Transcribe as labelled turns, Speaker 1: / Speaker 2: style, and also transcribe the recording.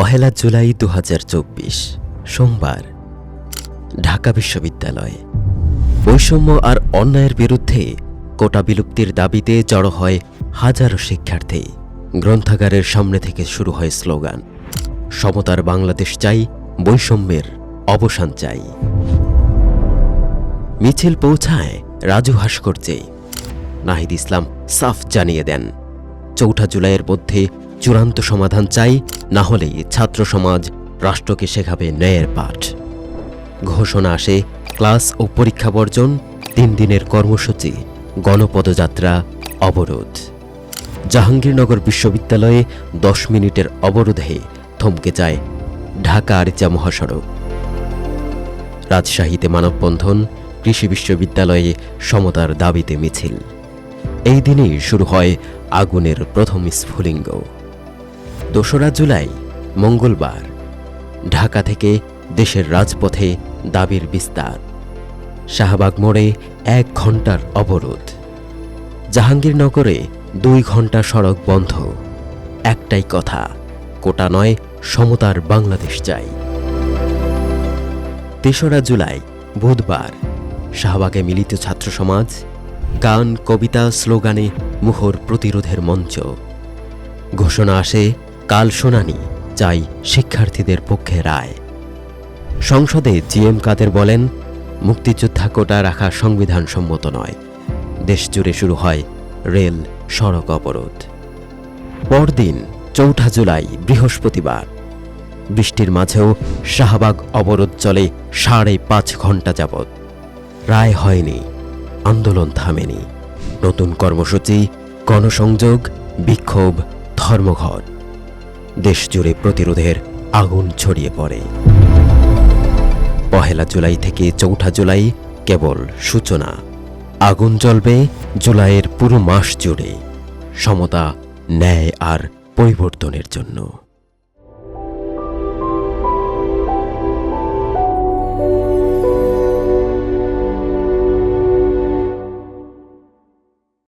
Speaker 1: পহেলা জুলাই দু হাজার চব্বিশ, সোমবার, ঢাকা বিশ্ববিদ্যালয়। বৈষম্য আর অন্যায়ের বিরুদ্ধে কোটা বিলুপ্তির দাবিতে জড়ো হয় হাজারো শিক্ষার্থী। গ্রন্থাগারের সামনে থেকে শুরু হয় স্লোগান, সমতার বাংলাদেশ চাই, বৈষম্যের অবসান চাই। মিছিল পৌঁছায় রাজু ভাস্কর্যে। নাহিদ ইসলাম সাফ জানিয়ে দেন, চৌঠা জুলাইয়ের মধ্যে চূড়ান্ত সমাধান চাই, না হলে ছাত্র সমাজ রাষ্ট্রকে শেখাবে ন্যায়ের পাঠ। ঘোষণা আসে, ক্লাস ও পরীক্ষা বর্জন, তিন দিনের কর্মসূচি, গণপদযাত্রা, অবরোধ। জাহাঙ্গীরনগর বিশ্ববিদ্যালয়ে দশ মিনিটের অবরোধে থমকে যায় ঢাকা আরিচা মহাসড়ক। রাজশাহীতে মানববন্ধন, কৃষি বিশ্ববিদ্যালয়ে সমতার দাবিতে মিছিল। এই দিনেই শুরু হয় আগুনের প্রথম স্ফুলিঙ্গ। দোসরা জুলাই, মঙ্গলবার। ঢাকা থেকে দেশের রাজপথে দাবির বিস্তার। শাহবাগ মোড়ে এক ঘণ্টার অবরোধ। জাহাঙ্গীরনগরে দুই ঘণ্টা সড়ক বন্ধ। একটাই কথা, কোটা নয়, সমতার বাংলাদেশ চাই। তেসরা জুলাই, বুধবার। শাহবাগে মিলিত ছাত্র সমাজ, গান, কবিতা, স্লোগানে মুখর প্রতিরোধের মঞ্চ। ঘোষণা আসে কাল শুনানি চাই শিক্ষার্থীদের পক্ষে রায়। সংসদে জিএম কাদের বলেন মুক্তিযোদ্ধা কোটা রাখা সংবিধান সম্মত নয়। দেশজুড়ে শুরু হয় রেল সড়ক অবরোধ। পরদিন চৌঠা জুলাই, বৃহস্পতিবার। বৃষ্টির মাঝেও শাহবাগ অবরোধ চলে সাড়ে পাঁচ ঘণ্টা যাবৎ। রায় হয়নি, আন্দোলন থামেনি। নতুন কর্মসূচি, গণসংযোগ, বিক্ষোভ, ধর্মঘট। দেশজুড়ে প্রতিরোধের আগুন ছড়িয়ে পড়ে। পহেলা জুলাই থেকে চৌঠা জুলাই কেবল সূচনা। আগুন জ্বলবে জুলাইয়ের পুরো মাস জুড়ে। সমতা, ন্যায় আর পরিবর্তনের জন্য।